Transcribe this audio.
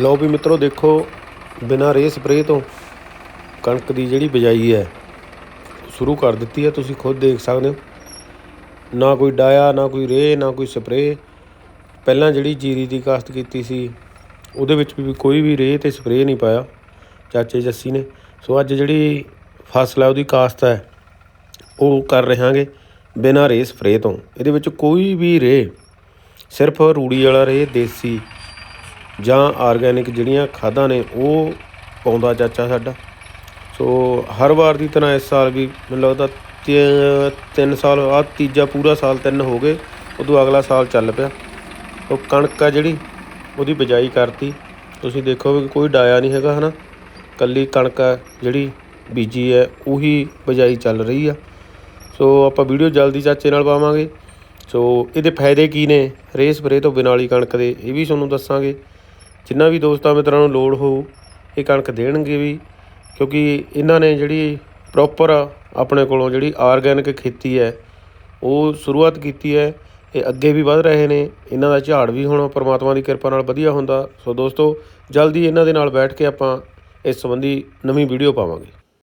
ਲਓ ਵੀ ਮਿੱਤਰੋ, ਦੇਖੋ, ਬਿਨਾਂ ਰੇ ਸਪਰੇਅ ਤੋਂ ਕਣਕ ਦੀ ਜਿਹੜੀ ਬਿਜਾਈ ਹੈ, ਸ਼ੁਰੂ ਕਰ ਦਿੱਤੀ ਹੈ। ਤੁਸੀਂ ਖੁਦ ਦੇਖ ਸਕਦੇ ਹੋ। ਨਾ ਕੋਈ ਡਾਇਆ, ਨਾ ਕੋਈ ਰੇ, ਨਾ ਕੋਈ ਸਪਰੇਅ। ਪਹਿਲਾਂ ਜਿਹੜੀ ਜੀਰੀ ਦੀ ਕਾਸ਼ਤ ਕੀਤੀ ਸੀ, ਉਹਦੇ ਵਿੱਚ ਵੀ ਕੋਈ ਵੀ ਰੇ ਤੇ ਸਪਰੇਅ ਨਹੀਂ ਪਾਇਆ, ਚਾਚੇ ਜੱਸੀ ਨੇ। ਸੋ ਅੱਜ ਜਿਹੜੀ ਫਸਲ ਹੈ, ਉਹਦੀ ਕਾਸ਼ਤ ਹੈ, ਉਹ ਕਰ ਰਹਾਂਗੇ ਬਿਨਾਂ ਰੇ ਸਪਰੇਅ ਤੋਂ। ਇਹਦੇ ਵਿੱਚ ਕੋਈ ਵੀ ਰੇ, ਸਿਰਫ ਰੂੜੀ ਵਾਲਾ ਰੇ, ਦੇਸੀ ਜਾਂ ਆਰਗੈਨਿਕ ਜਿਹੜੀਆਂ ਖਾਦਾਂ ਨੇ, ਉਹ ਪਾਉਂਦਾ ਚਾਚਾ ਸਾਡਾ। ਸੋ ਹਰ ਵਾਰ ਦੀ ਤਰ੍ਹਾਂ ਇਸ ਸਾਲ ਵੀ ਮੈਨੂੰ ਲੱਗਦਾ ਤੀ- ਤਿੰਨ ਸਾਲ ਆ ਤੀਜਾ ਪੂਰਾ ਸਾਲ ਤਿੰਨ ਹੋ ਗਏ, ਉਦੋਂ ਅਗਲਾ ਸਾਲ ਚੱਲ ਪਿਆ। ਉਹ ਕਣਕ ਆ ਜਿਹੜੀ, ਉਹਦੀ ਬਿਜਾਈ ਕਰਤੀ। ਤੁਸੀਂ ਦੇਖੋ ਵੀ ਕੋਈ ਡਾਇਆ ਨਹੀਂ ਹੈਗਾ, ਹਨਾ। ਕੱਲੀ ਕਣਕ ਆ ਜਿਹੜੀ ਬੀਜੀ ਹੈ, ਉਹੀ ਬਿਜਾਈ ਚੱਲ ਰਹੀ ਆ। ਸੋ ਆਪਾਂ ਵੀਡੀਓ ਜਲਦੀ ਚਾਚੇ ਨਾਲ ਪਾਵਾਂਗੇ। ਸੋ ਇਹਦੇ ਫਾਇਦੇ ਕੀ ਨੇ? ਰੇ ਸਪਰੇ ਤੋਂ ਬਿਨਾਂ ਵਾਲੀ ਕਣਕ ਦੇ, ਇਹ ਵੀ ਤੁਹਾਨੂੰ ਦੱਸਾਂਗੇ। ਜਿੰਨਾ ਵੀ ਦੋਸਤਾਂ ਮਿੱਤਰਾਂ ਨੂੰ ਲੋੜ ਹੋਊ, ਇਹ ਕਣਕ ਦੇਣਗੇ ਵੀ, ਕਿਉਂਕਿ ਇਹਨਾਂ ਨੇ ਜਿਹੜੀ ਪ੍ਰੋਪਰ ਆਪਣੇ ਕੋਲੋਂ ਜਿਹੜੀ ਆਰਗੈਨਿਕ ਖੇਤੀ ਹੈ, ਉਹ ਸ਼ੁਰੂਆਤ ਕੀਤੀ ਹੈ, ਇਹ ਅੱਗੇ ਵੀ ਵਧ ਰਹੇ ਨੇ, ਇਹਨਾਂ ਦਾ ਝਾੜ ਵੀ ਹੁਣ ਪਰਮਾਤਮਾ ਦੀ ਕਿਰਪਾ ਨਾਲ ਵਧੀਆ ਹੁੰਦਾ। ਸੋ ਦੋਸਤੋ, ਜਲਦੀ ਇਹਨਾਂ ਦੇ ਨਾਲ ਬੈਠ ਕੇ ਆਪਾਂ ਇਸ ਸੰਬੰਧੀ ਨਵੀਂ ਵੀਡੀਓ ਪਾਵਾਂਗੇ।